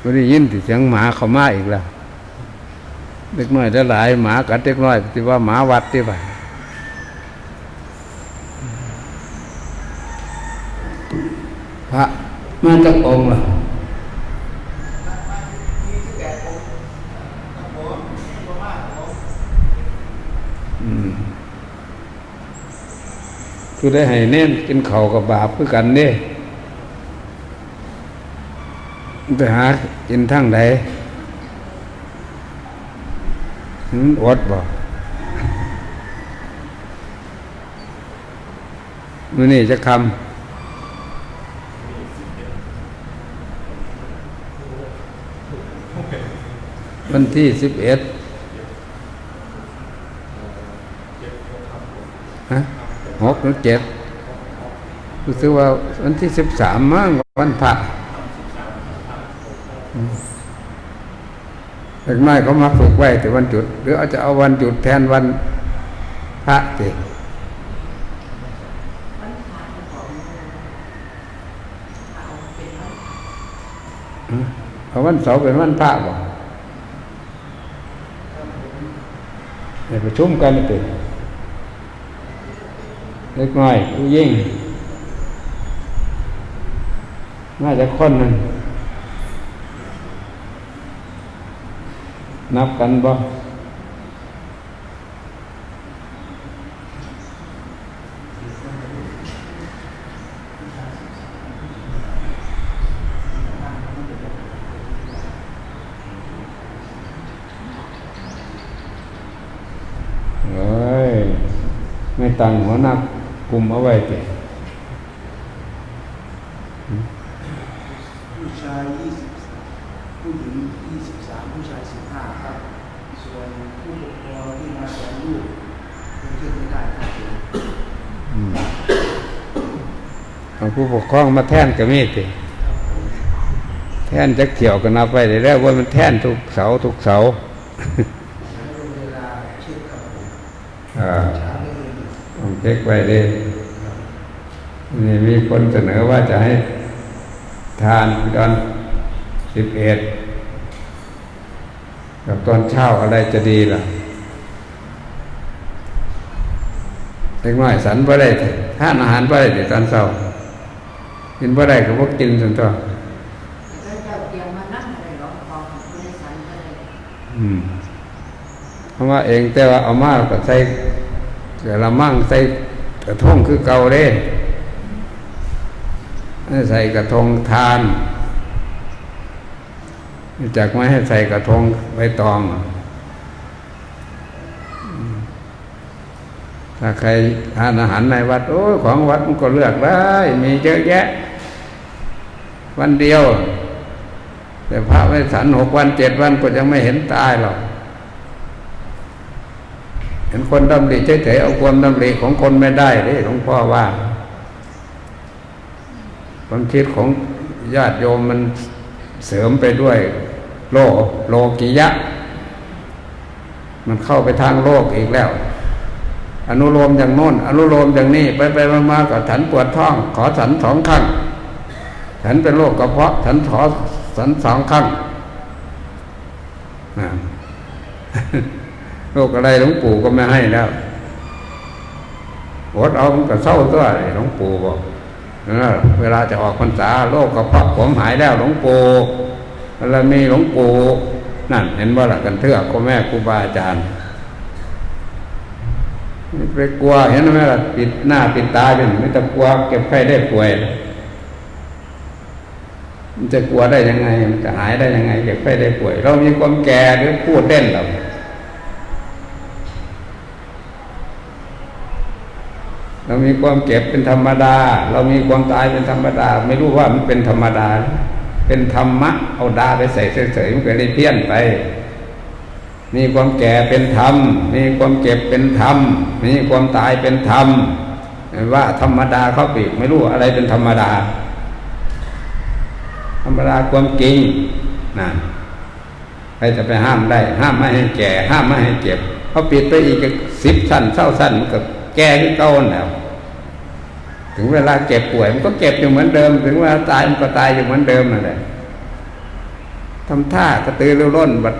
ไม่ได้ยินเสียงหมาเขามาอีกแล้วเด็กน้อยได้หลายหมากัดเด็กน้อยที่ว่าหมาวัดที่ไปพระมาจากองค์ล่ะอืมคือได้ให้เน้นกินเขาวกับบาปคือกันเด้ ไปหากินทั้งใดหืมอดบ่มื่อนี้จะคำวันที่สิบเอ็ดฮะหกหรือเจ็ดรู้สึกว่าวันที่สิบสามมั้งวันพระ เด็กน้อยเขามาฝึกไว้แต่วันจุด หรือเอาจะเอาวันจุดแทนวันพระติเอาวันเสาร์เป็นวันพระบ่ในประชุมกันติเล็กน้อยผู้ยิ่งน่าจะคนหนึง นับกันบ่เอ้ยไม่ตั้งหัวหน้ากลุ่มเอาไว้ติผู้ชาย20ผู้หญิง23 ผู้ชาย 15 ครับ ส่วนผู้ปกครองที่มาสอนลูกยังเชื่อไม่ได้ครับผม อืม เอาผู้ปกครองมาแท่นก็มีติแท่นจักเที่ยวก็นับไปได้แล้วว่ามันแท่นทุกเสาทุกเสาแล้วเช็คครับผมอ่าเช้าได้เลยต้องเช็คไว้เลยนี่มีคนเสนอว่าจะให้ทานตอนสิบเอ็ดกับตอนเช้าอะไรจะดีล่ะเล็กน้อยสันบ่ได้ทานอาหารบ่ได้ตอนเช้า กินบ่าได้ก็บ่กินจนตัวแล้วเจ้าเตรียมมานั่งอะไรหรอของผู้โดยสารก็เลยเพราะว่าเองแต่ว่าเอามาก็ใส่กระมังใส่กระทงคือเก่าเด้ใส่กระทงทานจากไม่ให้ใส่กระทงไว้ตอง ถ้าใครทานอาหารในวัด โอ้ยของวัดมันก็เลือกได้ มีเยอะแยะ วันเดียว แต่พระไม่สันหกวันเจ็ดวันก็ยังไม่เห็นตายหรอกเห็นคนดำริเฉยๆเอาความดำริของคนไม่ได้เลยหลวงพ่อว่าความคิดของญาติโยมมันเสริมไปด้วย โลโลกิยะ มันเข้าไปทางโลกอีกแล้ว อนุโลมอย่างโน้น อนุโลมอย่างนี้ ไปไปมามาก็ฉันปวดท้อง ขอฉันสองครั้ง ฉันเป็นโรคกระเพาะ ฉันขอฉันสองครั้งโรคอะไรหลวงปู่ก็ไม่ให้แล้วอดเอามันก็เศร้าตัวหลวงปู่บอกเวลาจะออกพรรษาโรคกระเพาะผมหายแล้วหลวงปู่แล้วมีหลวงปู่นั่น เห็นว่าละกันเถื่อก็แม่ครูบาอาจารย์ไม่ไปกลัวเห็นไหมล่ะปิดหน้าปิดตาเป็นไม่ต้องกลัวเก็บไข้ได้ป่วย มันจะกลัวได้ยังไง มันจะหายได้ยังไงเจ็บไข้ได้ป่วย เรามีความแก่หรือพูดเล่นเราเรามีความเก็บเป็นธรรมดา เรามีความตายเป็นธรรมดา ไม่รู้ว่ามันเป็นธรรมดา เป็นธรรมะเอาดาไปใส่เฉยๆมันก็เลยเพี้ยนไป มีความแก่เป็นธรรม มีความเก็บเป็นธรรม มีความตายเป็นธรรมว่าธรรมดาเขาปีกไม่รู้อะไรเป็นธรรมดา ธรรมดาความจริงนะใครจะไปห้ามได้ ห้ามไม่ให้แก่ ห้ามไม่ให้เจ็บเขาปิดไปอีกสิบสั้นเศร้าสั้นมันก็แก่ขึ้นเก่าแล้วถึงเวลาเจ็บป่วยมันก็เจ็บอยู่เหมือนเดิม ถึงเวลาตายมันก็ตายอยู่เหมือนเดิมนั่นแหละทำท่ากระตือรือร้นบัด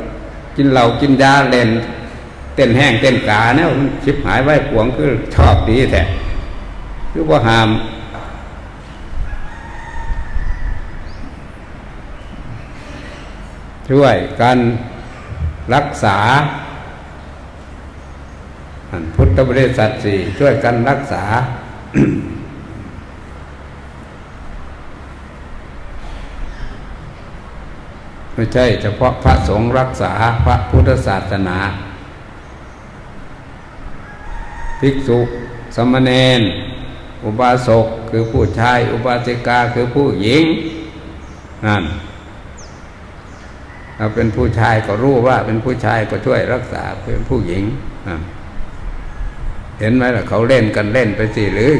กินเหล้ากินยาเล่นเต้นแห้งเต้นกาเนี่ยมันชิบหายไว้ปวงคือชอบดีแท้คือว่าหาม ช่วยกันรักษาพุทธบริษัทสี่ช่วยกันรักษา ไม่ใช่เฉพาะพระสงฆ์รักษาพระพุทธศาสนา ภิกษุสมณเณรอุบาสกคือผู้ชาย อุบาสิกาคือผู้หญิงนั่น เราเป็นผู้ชายก็รู้ว่าเป็นผู้ชายก็ช่วยรักษาเป็นผู้หญิงเห็นไหมล่ะเขาเล่นกันเล่นไปสิหรือ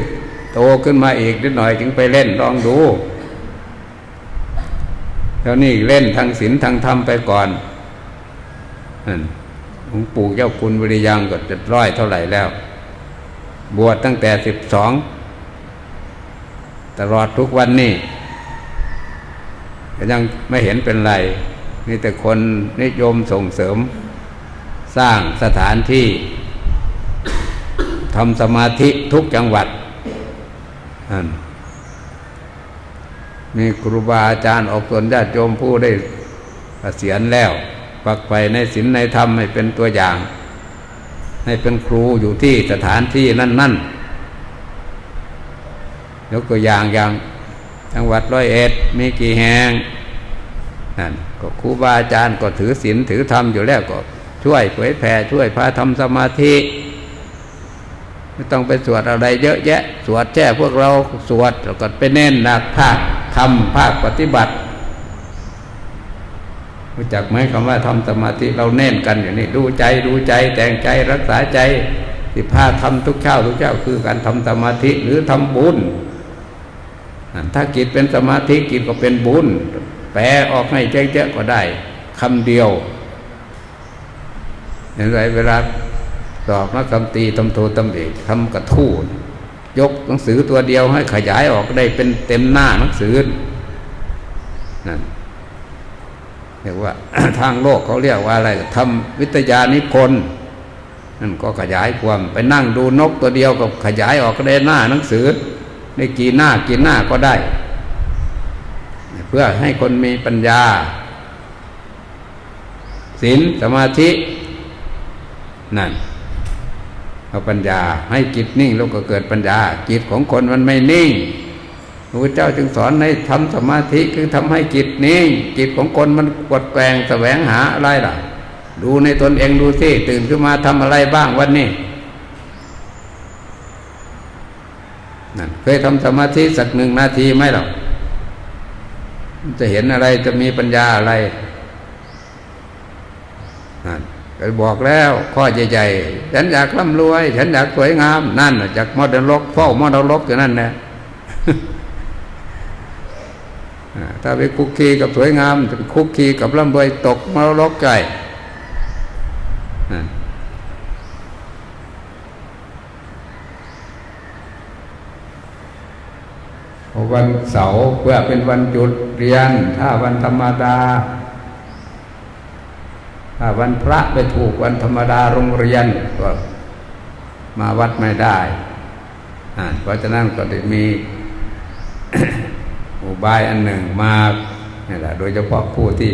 โตขึ้นมาอีกนิดหน่อยจึงไปเล่นลองดูแล้วนี่เล่นทางศีลทางธรรมไปก่อนหลวงปู่เจ้าคุณวิริยังก็จะร้อยเท่าไหร่แล้ว บวชตั้งแต่สิบสองตลอดทุกวันนี่ยังไม่เห็นเป็นไร มีแต่คนนิยมส่งเสริม สร้างสถานที่ทำสมาธิทุกจังหวัด มีครูบาอาจารย์ออกตนญาติโยมผู้ได้เกษียณแล้วปักไปในศีลในธรรมให้เป็นตัวอย่าง ให้เป็นครูอยู่ที่สถานที่นั่นๆยกตัวอย่างอย่างจังหวัดร้อยเอ็ดมีกี่แห่ง นั่นก็ครูบาอาจารย์ก็ถือศีลถือธรรมอยู่แล้วก็ช่วยเผยแผ่ช่วยพาทำสมาธิไม่ต้องไปสวดอะไรเยอะแยะ สวดแค่พวกเราสวดแล้วก็ไปเน้นหนักภาคทำภาคปฏิบัติรู้จักไหมคำว่าทำสมาธิเราเน้นกันอยู่นี่ดูใจดูใจแต่งใจรักษาใจสิพาทำทุกเช้าทุกเช้าคือการทำสมาธิหรือทำบุญถ้ากิจเป็นสมาธิกิจก็เป็นบุญ ลออกให้เจ๊ะๆก็ได้คำเดียวเห็นไหมเวลาสอบนักคำตีตำโทตำเอกทำกระทู้ยกหนังสือตัวเดียวให้ขยายออกได้เป็นเต็มหน้าหนังสือนั่นเรียกว่าทางโลกเขาเรียกว่าอะไรทำวิทยานิพนธ์นั่นก็ขยายความไปนั่งดูนกตัวเดียวก็ขยายออกก็ได้หน้าหนังสือได้กี่หน้ากี่หน้าก็ได้ เพื่อให้คนมีปัญญาศีลสมาธิ นั่นเอาปัญญาให้จิตนิ่งแล้วก็เกิดปัญญา จิตของคนมันไม่นิ่งพระพุทธเจ้าจึงสอนให้ทำสมาธิคือทำให้จิตนิ่ง จิตของคนมันกดแกงแสวงหาอะไรล่ะ ดูในตนเองดูสิตื่นขึ้นมาทำอะไรบ้างวันนี้นั่นเคยทำสมาธิสักหนึ่งนาทีไหมหรอ จะเห็นอะไรจะมีปัญญาอะไรนั่นไปบอกแล้วข้อใหญ่ๆฉันอยากร่ำรวย ฉันอยากสวยงาม นั่นจากมอดลกเฝ้ามอดลกอยู่นั่นแหละถ้าไปคุกคีกับสวยงามจะไปคุกคีกับร่ำรวยตกมรลกใจ วันเสาร์เพื่อเป็นวันหยุดเรียน ถ้าวันธรรมดา ถ้าวันพระไปถูกวันธรรมดาโรงเรียนก็มาวัดไม่ได้เพราะฉะนั้นก็ได้มีอุบายอันหนึ่งมานี่แหละโดยเฉพาะผู้ที่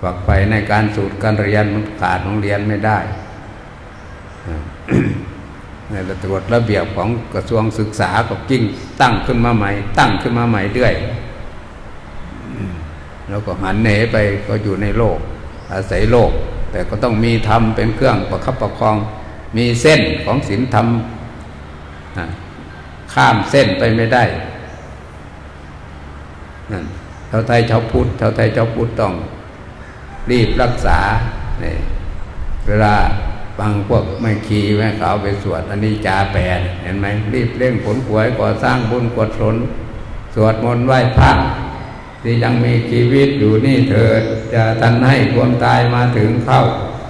ฝักใฝ่ในการสูตรการเรียนมันขาดโรงเรียนไม่ได้ ในระตรวจระเบียบของกระทรวงศึกษาก็กิ้งตั้งขึ้นมาใหม่ ตั้งขึ้นมาใหม่เรื่อยแล้วก็หันเหไปก็อยู่ในโลก อาศัยโลก แต่ก็ต้องมีธรรมเป็นเครื่องประคับประคอง มีเส้นของศีลธรรมข้ามเส้นไปไม่ได้นั่นชาวไทยชาวพุทธชาวไทยชาวพุทธต้องรีบรักษาเนี่ยเวลา ฟังพวกไม่ขีแม่ขาวไปสวดอันนี้จาแปดเห็นไหมรีบเร่งผลขวยก่อสร้างบุญกดสนสวดมนต์ไหว้พระที่ยังมีชีวิตอยู่นี่เถิดจะทันให้ความตายมาถึงเข้า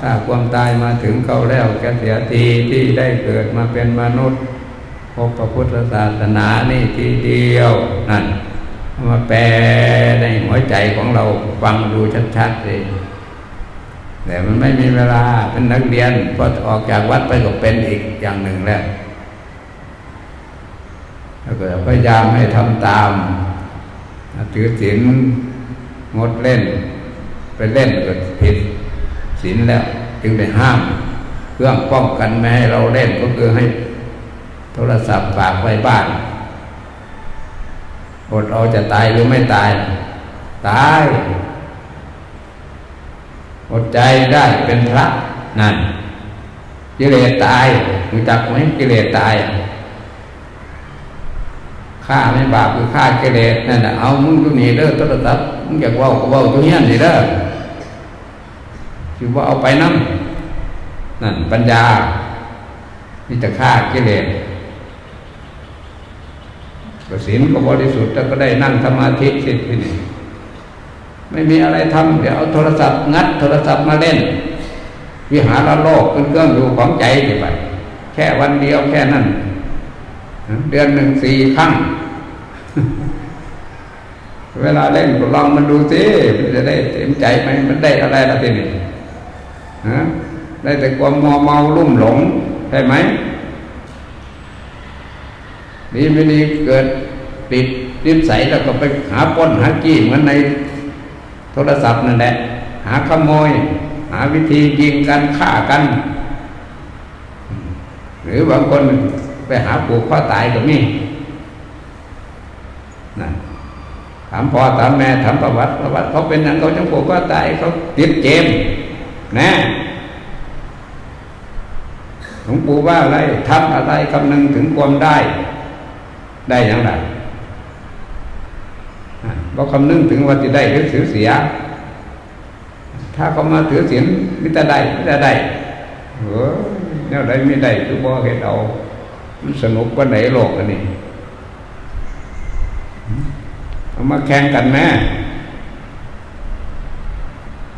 ถ้าความตายมาถึงเข้าแล้วจะเสียทีที่ได้เกิดมาเป็นมนุษย์พบพระพุทธศาสนานี่ทีเดียวนั่นมาแปลในหัวใจของเราฟังดูชัดๆเลย แต่มันไม่มีเวลาเป็นนักเรียนพอออกจากวัดไปก็เป็นอีกอย่างหนึ่งแล้วแล้วก็พยายามให้ทำตามถือศีลงดเล่น ไปเล่นก็ผิดศีลแล้ว จึงได้ห้ามเครื่องป้องกันไม่ให้เราเล่นก็คือให้โทรศัพท์ฝากไว้บ้านอดเอาจะตายหรือไม่ตาย ตาย อดใจได้เป็นพระนั่นกิเลสตายรู้จักไหมกิเลสตายฆ่าไม่บาปคือฆ่ากิเลสนั่นแหละเอามึงอยู่นี่เด้อโทรศัพท์มึงอยากว่าก็ว่าตัวเนี้ยนี่เด้อคือว่าเอาไปนั่นนั่นปัญญาที่จะฆ่ากิเลสก็ศีลก็บริสุทธิ์แล้วก็ได้นั่งสมาธิสิที่นี่ ไม่มีอะไรทำเดี๋ยวเอาโทรศัพท์งัดโทรศัพท์มาเล่น วิหารโลกเป็นเครื่องอยู่ของใจไป แค่วันเดียวแค่นั้น เดือนหนึ่งสี่ครั้ง เวลาเล่นก็ลองมันดูสิมันจะได้เต็มใจไหมมันได้อะไรละทีนี้ฮะได้แต่ความมัวเมาลุ่มหลงใช่ไหมนี่ไม่ดีเกิดติดนิสัยแล้วก็ไปหาป้นหากี้เหมือนใน โทรศัพท์นั่นแหละ หาขโมย หาวิธียิงกันฆ่ากัน หรือบางคนไปหาผูกข้อตายก็มีนะถามพ่อถามแม่ถามประวัติประวัติเขาเป็นอย่างเขาจังผูกข้อตายเขาติดเกมนะหลวงปู่ว่าอะไรทำอะไรคำนึงถึงความได้ ได้อย่างไร เราคำนึงถึงว่าจะได้หรือเสียเสีย ถ้าเขามาถือศีลมิตรได้มิตรได้เออแนวใดไม่ได้คือบ่เห็นเอา มันสนุกกว่าไหนโลกอันนี้เอามาแข่งกันแม่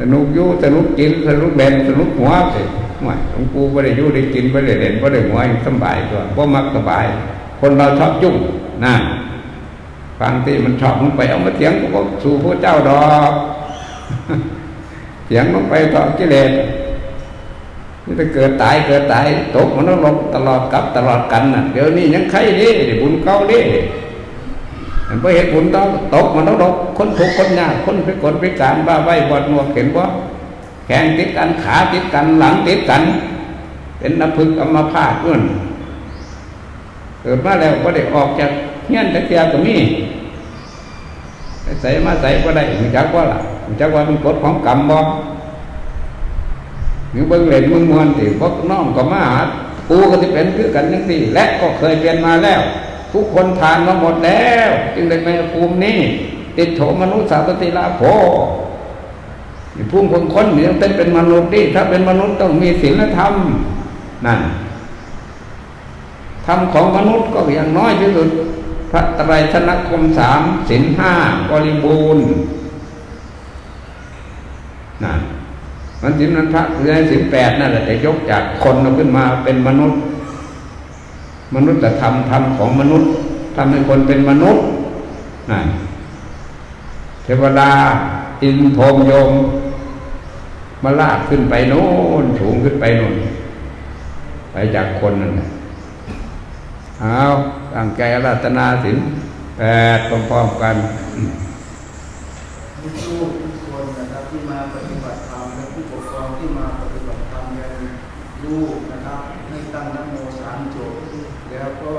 สนุกยู่สนุกกินสนุกเล่นสนุกหัวสิหวยหลวงปู่ไม่ได้ยู่ได้กินไม่ได้เล่นไม่ได้หัวสบายตัวเพราะมักสบาย คนเราชอบยุ่งนะ ฟังที่มันชอบมันไปเอามาเถียงก็สู่พระเจ้าดอกเถียงลงไปต่อกิเลสนี่จะเกิดตายเกิดตายตกมันต้องลงตลอดกับตลอดกันน่ะเดี๋ยวนี้ยังใครดิบุญเก่าดิมันไปเห็นบุญต้องตกมันต้องตกคนถูกคนยากคนไปกดไปการบ้าใบบอดหนวกเห็นว่าแขงติดกันขาติดกันหลังติดกัน เป็นน้ำพึกอัมพาตนู่นเกิดมาแล้วก็ได้ออกจาก เฮี้ยนตะเกียบก็มีใส่มาใส่ก็ได้มึงจักว่าล่ะมึงจักว่ามันกฎของกรรมบ่มึงเบิ่งเล่นมึงมวนสิพวกน้องก็มาหากูก็จะเป็นคือกันยังสี่และก็เคยเป็นมาแล้ว ทุกคนทานมาหมดแล้ว จึงได้ในภูมินี้ ติดโถมนุษย์สาตติลาโภภูมิคนคนเนี่ยต้องเป็นมนุษย์ดิถ้าเป็นมนุษย์ต้องมีศีลธรรมนั่นธรรมของมนุษย์ก็อย่างน้อยที่สุด ระไตรชนคมสามศีลห้าบริบูรณ์นั่นมันศีลนั้นพระคือให้ศีลแปดนั่นแหละแต่ยกจากคนเราขึ้นมาเป็นมนุษย์ มนุษย์แต่ทำธรรมของมนุษย์ทำให้คนเป็นมนุษย์นั่นเทวดาอินพรมโยม มาลากขึ้นไปโน่นสูงขึ้นไปโน่นไปจากคนนั่นแหละเอา ตั้งใจอาราธนาสินแปดพร้อมๆกันทุกลูกทุกคนนะครับที่มาปฏิบัติธรรมและผู้ปกครองที่มาปฏิบัติธรรมยังลูกนะครับให้ตั้งนโมสามจบแล้วก็